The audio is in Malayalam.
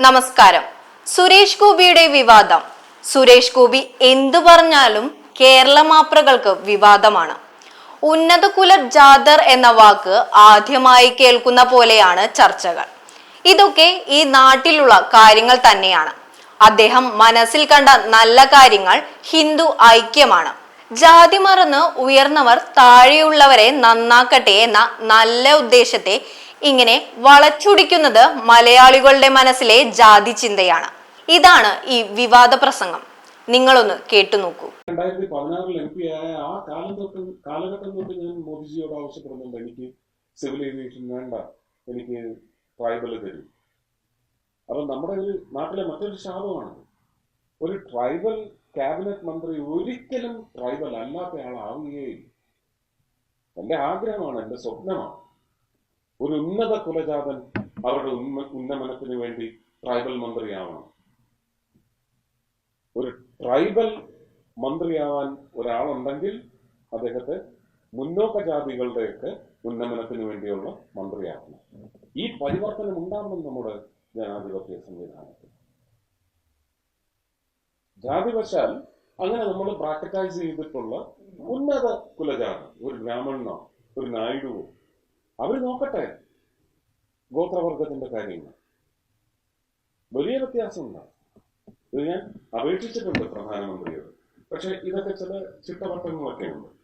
നമസ്കാരം. സുരേഷ് ഗോപിയുടെ വിവാദം. സുരേഷ് ഗോപി എന്തു പറഞ്ഞാലും കേരള മാപ്രകൾക്ക് വിവാദമാണ്. ഉന്നത കുല ജാദർ എന്ന വാക്ക് ആദ്യമായി കേൾക്കുന്ന പോലെയാണ് ചർച്ചകൾ. ഇതൊക്കെ ഈ നാട്ടിലുള്ള കാര്യങ്ങൾ തന്നെയാണ്. അദ്ദേഹം മനസ്സിൽ കണ്ട നല്ല കാര്യങ്ങൾ ഹിന്ദു ഐക്യമാണ്. ജാതി മറന്ന് ഉയർന്നവർ താഴെയുള്ളവരെ നന്നാക്കട്ടെ എന്ന നല്ല ഉദ്ദേശത്തെ ഇങ്ങനെ വളച്ചൊടിക്കുന്നത് മലയാളികളുടെ മനസ്സിലെ ജാതി ചിന്തയാണ്. ഇതാണ് ഈ വിവാദ പ്രസംഗം. നിങ്ങളൊന്ന് കേട്ടു നോക്കൂ. രണ്ടായിരത്തി പതിനാറിൽ എം പി ആയ ആ കാലം തൊട്ട് കാലഘട്ടം തൊട്ട് ഞാൻ മോദിജിയോട് ആവശ്യപ്പെടുന്നുണ്ട്. എനിക്ക് സിവിൽ ഏവിയേഷൻ വേണ്ട. എനിക്ക് ട്രൈബൽ തരും. അപ്പൊ നമ്മുടെ ഒരു നാട്ടിലെ മറ്റൊരു ശാപമാണ്. ഒരു ട്രൈബൽ ക്യാബിനറ്റ് മന്ത്രി ഒരിക്കലും ട്രൈബൽ അല്ലാത്ത ആളാവുകയില്ല എന്റെ ആഗ്രഹമാണ് എന്റെ സ്വപ്നമാണ്. ഒരു ഉന്നത കുലജാതൻ അവരുടെ ഉന്മ ഉന്നമനത്തിന് വേണ്ടി ട്രൈബൽ മന്ത്രിയാവണം. ഒരു ട്രൈബൽ മന്ത്രിയാവാൻ ഒരാളുണ്ടെങ്കിൽ അദ്ദേഹത്തെ മുന്നോക്ക ജാതികളുടെയൊക്കെ ഉന്നമനത്തിന് വേണ്ടിയുള്ള മന്ത്രിയാക്കണം. ഈ പരിവർത്തനം ഉണ്ടാവണം നമ്മുടെ ജനാധിപത്യ സംവിധാനത്തിൽ. ജാതിവശാൽ അങ്ങനെ നമ്മൾ ബ്രാക്കറ്റൈസ് ചെയ്തിട്ടുള്ള ഉന്നത കുലജാതം ഒരു ബ്രാഹ്മണനോ ഒരു നായിഡുവോ അവർ നോക്കട്ടെ ഗോത്രവർഗത്തിന്റെ കാര്യങ്ങൾ. വലിയ വ്യത്യാസമുണ്ടാവും ഇത് ഞാൻ അപേക്ഷിച്ചിട്ടുണ്ട് പ്രധാനമന്ത്രിയോട്. പക്ഷെ ഇതൊക്കെ ചില ചിട്ടവട്ടങ്ങളൊക്കെ ഉണ്ട്